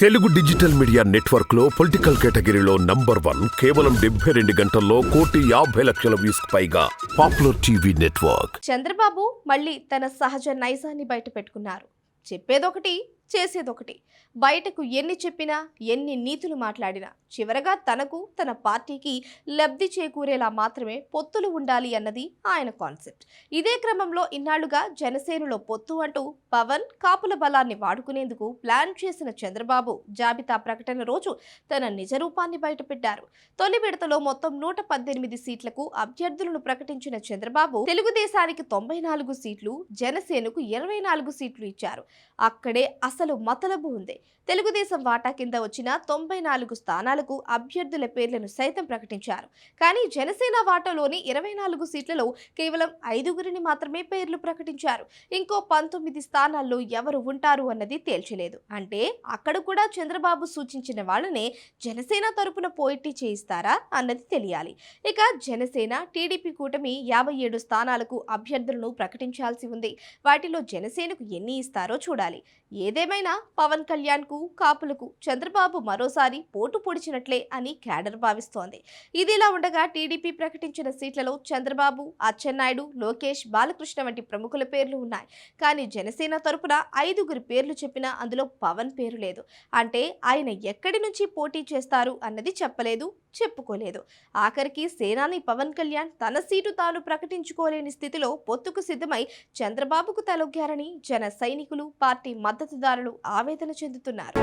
Telugu digital media నెట్వర్క్లో political కేటగిరీలో number one కేవలం డెబ్బై రెండు గంటల్లో కోటి యాభై లక్షల వ్యూస్ పైగా పాపులర్ టీవీ నెట్వర్క్. చంద్రబాబు మళ్ళీ తన సహజ నైజాన్ని బయట పెట్టుకున్నారు చెప్పేదొకటి చేసేదొకటి. బయటకు ఎన్ని చెప్పినా ఎన్ని నీతులు మాట్లాడినా చివరగా తనకు తన పార్టీకి లబ్ధి చేకూరేలా మాత్రమే పొత్తులు ఉండాలి అన్నది ఆయన కాన్సెప్ట్. ఇదే క్రమంలో ఇన్నాళ్ళుగా జనసేనలో పొత్తు అంటూ పవన్ కాపుల బలాన్ని వాడుకునేందుకు ప్లాన్ చేసిన చంద్రబాబు జాబితా ప్రకటన రోజు తన నిజ రూపాన్ని బయటపెట్టారు. తొలి విడతలో మొత్తం నూట పద్దెనిమిది సీట్లకు అభ్యర్థులను ప్రకటించిన చంద్రబాబు తెలుగుదేశానికి తొంభై నాలుగు సీట్లు జనసేనకు ఇరవై నాలుగు సీట్లు ఇచ్చారు. అక్కడే అసలు మతలబు ఉంది. తెలుగుదేశం వాటా కింద వచ్చిన తొంభై నాలుగు స్థానాలకు అభ్యర్థుల పేర్లను సైతం ప్రకటించారు. కానీ జనసేన వాటాలోని ఇరవై నాలుగు సీట్లలో కేవలం ఐదుగురిని మాత్రమే పేర్లు ప్రకటించారు. ఇంకో పంతొమ్మిది స్థానాల్లో ఎవరు ఉంటారు అన్నది తేల్చలేదు. అంటే అక్కడ కూడా చంద్రబాబు సూచించిన వాళ్ళనే జనసేన తరపున పోయిట్టి చేయిస్తారా అన్నది తెలియాలి. ఇక జనసేన టీడీపీ కూటమి యాభై ఏడు స్థానాలకు అభ్యర్థులను ప్రకటించాల్సి ఉంది. వాటిలో జనసేనకు ఎన్ని ఇస్తారో చూడాలి. ఏదేమైనా పవన్ కళ్యాణ్కు కాపులకు చంద్రబాబు మరోసారి పోటు పొడిచినట్లే అని క్యాడర్ భావిస్తోంది. ఇదిలా ఉండగా టీడీపీ ప్రకటించిన సీట్లలో చంద్రబాబు అచ్చెన్నాయుడు లోకేష్ బాలకృష్ణ వంటి ప్రముఖుల పేర్లు ఉన్నాయి. కానీ జనసేన తరపున ఐదుగురి పేర్లు చెప్పినా అందులో పవన్ పేరు లేదు. అంటే ఆయన ఎక్కడి నుంచి పోటీ చేస్తారు అన్నది చెప్పలేదు చెప్పుకోలేదు. ఆఖరికి సేనాని పవన్ కళ్యాణ్ తన సీటు తాను ప్రకటించుకోలేని స్థితిలో పొత్తుకు సిద్ధమై చంద్రబాబుకు తలొగ్గారని జన సైనికులు పార్టీ మద్దతుదారులు ఆవేదన చెందుతున్నారు.